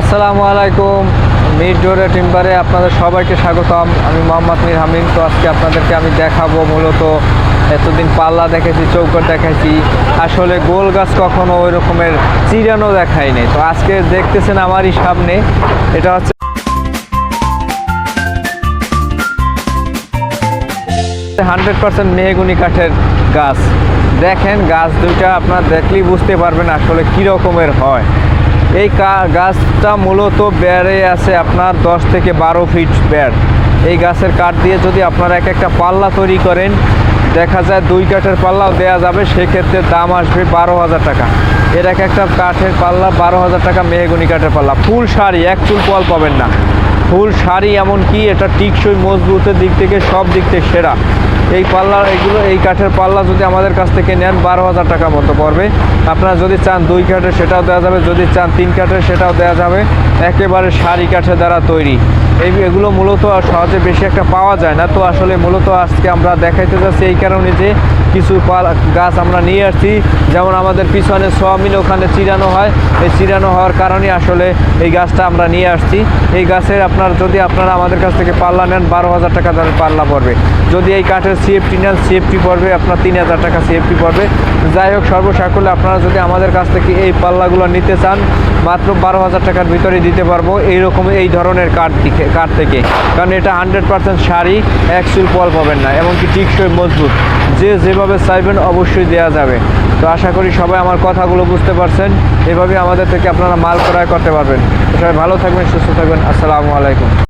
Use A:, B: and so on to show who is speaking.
A: আসসালামু আলাইকুম, মির জোরে টিম্বারে আপনাদের সবাইকে স্বাগতম। আমি মোহাম্মদ মির হামিম। তো আজকে আপনাদেরকে আমি দেখাবো মূলত এতদিন পাল্লা দেখেছি, চৌকট দেখাইছি আসলে গোল গাছ কখনো ওই রকমের চিরানো দেখায়নি তো আজকে দেখতেছেন আমারই সামনে, এটা হচ্ছে হান্ড্রেড পার্সেন্ট মেহগুনি কাঠের গাছ। দেখেন গাছ দুইটা, আপনার দেখলেই বুঝতে পারবেন আসলে কী রকমের হয়। এই গাছটা মূলত বেড়ে আছে আপনার দশ থেকে বারো ফিট বেড়। এই গাছের কাঠ দিয়ে যদি আপনারা এক একটা পাল্লা তৈরি করেন, দেখা যায় দুই কাঠের পাল্লাও দেওয়া যাবে, সেক্ষেত্রে দাম আসবে বারো হাজার টাকা। এর এক একটা কাঠের পাল্লা বারো হাজার টাকা মেহগুনি কাঠের পাল্লা। ফুল শাড়ি, এক চুল পল পাবেন না। ফুল শাড়ি এমনকি এটা টিকসই মজবুতের দিক থেকে সব দিক থেকে সেরা। এই পাল্লা, এগুলো, এই কাঠের পাল্লা যদি আমাদের কাছ থেকে নেন, বারো হাজার টাকা মতো পড়বে। আপনারা যদি চান দুই কাঠের, সেটাও দেওয়া যাবে। যদি চান তিন কাঠের, সেটাও দেওয়া যাবে। একেবারে শাড়ি কাঠের দ্বারা তৈরি। এই এগুলো মূলত সহজে বেশি একটা পাওয়া যায় না। তো আসলে মূলত আজকে আমরা দেখাইতে যাচ্ছি এই কারণে যে কিছু গাছ আমরা নিয়ে আসছি। যেমন আমাদের পিছনে সোয়াবিন, ওখানে চিরানো হয়। এই চিরানো হওয়ার কারণে আসলে এই গাছটা আমরা নিয়ে আসছি। এই গাছের আপনার, যদি আপনারা আমাদের কাছ থেকে পাল্লা নেন, বারো হাজার টাকা তাহলে পাল্লা পড়বে। যদি এই কাঠের সিএফটি নেন সিএফটি পড়বে, আপনার তিন হাজার টাকা সিএফটি পড়বে। যাই হোক, সর্বসাকুল্যে আপনারা যদি আমাদের কাছ থেকে এই পাল্লাগুলো নিতে চান, মাত্র বারো হাজার টাকার ভিতরে দিতে পারব। এইরকম এই ধরনের কাঠ থেকে কাঠ থেকে। কারণ এটা হান্ড্রেড পারসেন্ট শাড়ি এক চুল পল পাবেন না এমনকি টিকসই মজবুত। যে যেভাবে চাইবেন অবশ্যই দেওয়া যাবে। তো আশা করি সবাই আমার কথাগুলো বুঝতে পারছেন। এভাবে আমাদের থেকে আপনারা মাল ক্রয় করতে পারবেন। সবাই ভালো থাকবেন, সুস্থ থাকবেন। আসসালামু আলাইকুম।